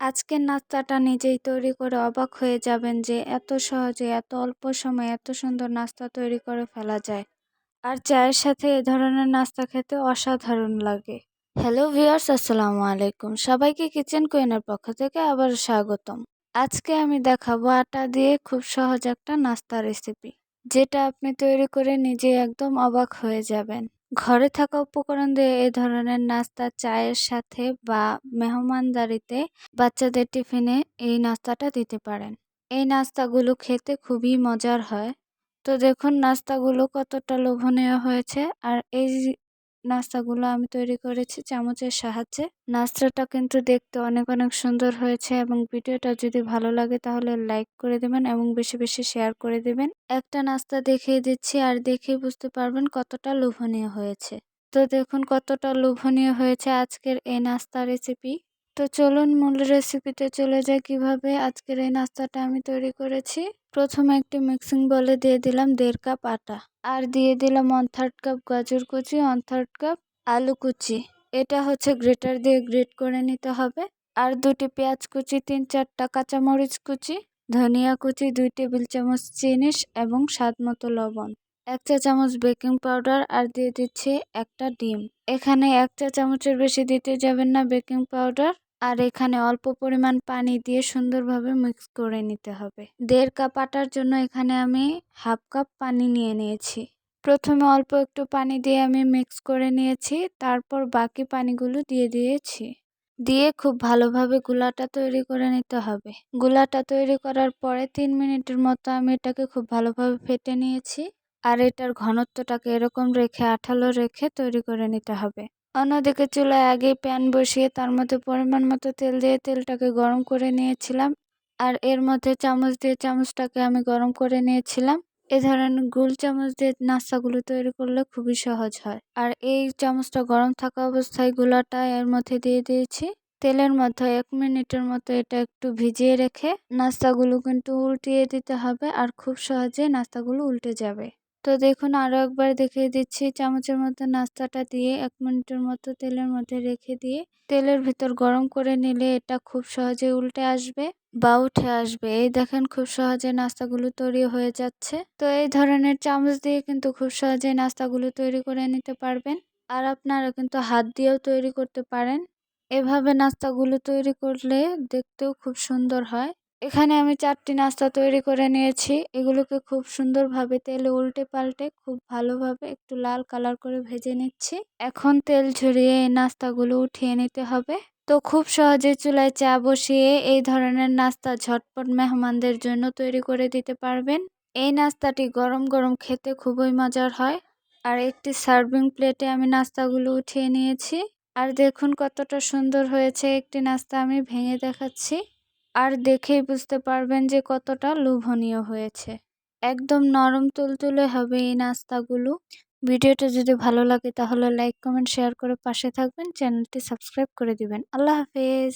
আজকের নাস্তাটা নিজেই তৈরি করে অবাক হয়ে যাবেন যে এত সহজে, এত অল্প সময়ে এত সুন্দর নাস্তা তৈরি করে ফেলা যায়। আর চায়ের সাথে এ ধরনের নাস্তা খেতে অসাধারণ লাগে। হ্যালো ভিউয়ার্স, আসসালামু আলাইকুম। সবাইকে কিচেন কুইনের পক্ষ থেকে আবার স্বাগতম। আজকে আমি দেখাবো আটা দিয়ে খুব সহজ একটা নাস্তা রেসিপি, যেটা আপনি তৈরি করে নিজে একদম অবাক হয়ে যাবেন। ঘরে থাকা উপকরণ দিয়ে এ ধরনের নাস্তা, চায়ের সাথে বা মেহমানদারিতে বাচ্চাদের টিফিনে এই নাস্তাটা দিতে পারেন। এই নাস্তাগুলো খেতে খুবই মজার হয়। তো দেখুন, নাস্তাগুলো কতটা লোভনীয় হয়েছে। আর এই নাস্তাগুলো আমি তৈরি করেছি চামচের সাহায্যে। নাস্তাটা কিন্তু দেখতে অনেক অনেক সুন্দর হয়েছে এবং ভিডিওটা যদি ভালো লাগে তাহলে লাইক করে দেবেন এবং বেশি বেশি শেয়ার করে দেবেন। একটা নাস্তা দেখিয়ে দিচ্ছি আর দেখেই বুঝতে পারবেন কতটা লোভনীয় হয়েছে। তো দেখুন কতটা লোভনীয় হয়েছে আজকের এই নাস্তা রেসিপি। তো চলুন মূল রেসিপিতে চলে যাই কীভাবে আজকের এই নাস্তাটা আমি তৈরি করেছি। প্রথমে একটি মিক্সিং বলে দিয়ে দিলাম দেড় কাপ আটা। আর দিয়ে দিলাম ওয়ান থার্ড কাপ গাজর কুচি ওয়ান থার্ড কাপ আলু কুচি। এটা হচ্ছে গ্রেটার দিয়ে গ্রেট করে নিতে হবে। আর দুটি পেঁয়াজ কুচি, তিন চারটা কাঁচামরিচ কুচি, ধনিয়া কুচি, দুই টেবিল চামচ চিনি এবং স্বাদ মতো লবণ, এক চা চামচ বেকিং পাউডার আর দিয়ে দিচ্ছি একটা ডিম। এখানে এক চা চামচের বেশি দিতে যাবেন না বেকিং পাউডার। আর এখানে অল্প পরিমাণ পানি দিয়ে সুন্দরভাবে মিক্স করে নিতে হবে। দেড় কাপ আটার জন্য এখানে আমি হাফ কাপ পানি নিয়ে নিয়েছি। প্রথমে অল্প একটু পানি দিয়ে আমি মিক্স করে নিয়েছি, তারপর বাকি পানিগুলো দিয়ে দিয়েছি। দিয়ে খুব ভালোভাবে গুলাটা তৈরি করে নিতে হবে। গুলাটা তৈরি করার পরে তিন মিনিটের মতো আমি এটাকে খুব ভালোভাবে ফেটে নিয়েছি। আর এটার ঘনত্বটাকে এরকম রেখে, আঠালো রেখে তৈরি করে নিতে হবে। অন্যদিকে চুলায় আগেই প্যান বসিয়ে তার মধ্যে পরিমাণ মতো তেল দিয়ে তেলটাকে গরম করে নিয়েছিলাম। আর এর মধ্যে চামচ দিয়ে চামচটাকে আমি গরম করে নিয়েছিলাম। এ ধরনের গোল চামচ দিয়ে নাস্তাগুলো তৈরি করলে খুবই সহজ হয়। আর এই চামচটা গরম থাকা অবস্থায় গুলাটা এর মধ্যে দিয়ে দিয়েছি। তেলের মধ্যে এক মিনিটের মতো এটা একটু ভিজিয়ে রেখে নাস্তাগুলো কিন্তু উল্টিয়ে দিতে হবে আর খুব সহজে নাস্তাগুলো উল্টে যাবে। তো দেখুন আরও একবার দেখিয়ে দিচ্ছি। চামচের মধ্যে নাস্তাটা দিয়ে এক মিনিটের মতো তেলের মধ্যে রেখে দিয়ে, তেলের ভিতর গরম করে নিলে এটা খুব সহজে উল্টে আসবে বা উঠে আসবে। এই দেখেন, খুব সহজে নাস্তাগুলো তৈরি হয়ে যাচ্ছে। তো এই ধরনের চামচ দিয়ে কিন্তু খুব সহজে নাস্তাগুলো তৈরি করে নিতে পারবেন। আর আপনারা কিন্তু হাত দিয়েও তৈরি করতে পারেন। এভাবে নাস্তাগুলো তৈরি করলে দেখতেও খুব সুন্দর হয়। এখানে আমি চারটি নাস্তা তৈরি করে নিয়েছি। এগুলোকে খুব সুন্দরভাবে তেলে উল্টে পাল্টে, খুব ভালোভাবে একটু লাল কালার করে ভেজে নিচ্ছি। এখন তেল ঝরিয়ে এই নাস্তাগুলো উঠিয়ে নিতে হবে। তো খুব সহজে চুলায় চা বসিয়ে এই ধরনের নাস্তা ঝটপট মেহমানদের জন্য তৈরি করে দিতে পারবেন। এই নাস্তাটি গরম গরম খেতে খুবই মজার হয়। আর একটি সার্ভিং প্লেটে আমি নাস্তাগুলো উঠিয়ে নিয়েছি। আর দেখুন কতটা সুন্দর হয়েছে একটি নাস্তা আমি ভেঙে দেখাচ্ছি। আর দেখেই বুঝতে পারবেন যে কতটা লোভনীয় হয়েছে। একদম নরম তুলতুলে হবে এই নাস্তাগুলো। ভিডিওটা যদি ভালো লাগে তাহলে লাইক, কমেন্ট, শেয়ার করে পাশে থাকবেন। চ্যানেলটি সাবস্ক্রাইব করে দিবেন। আল্লাহ হাফেজ।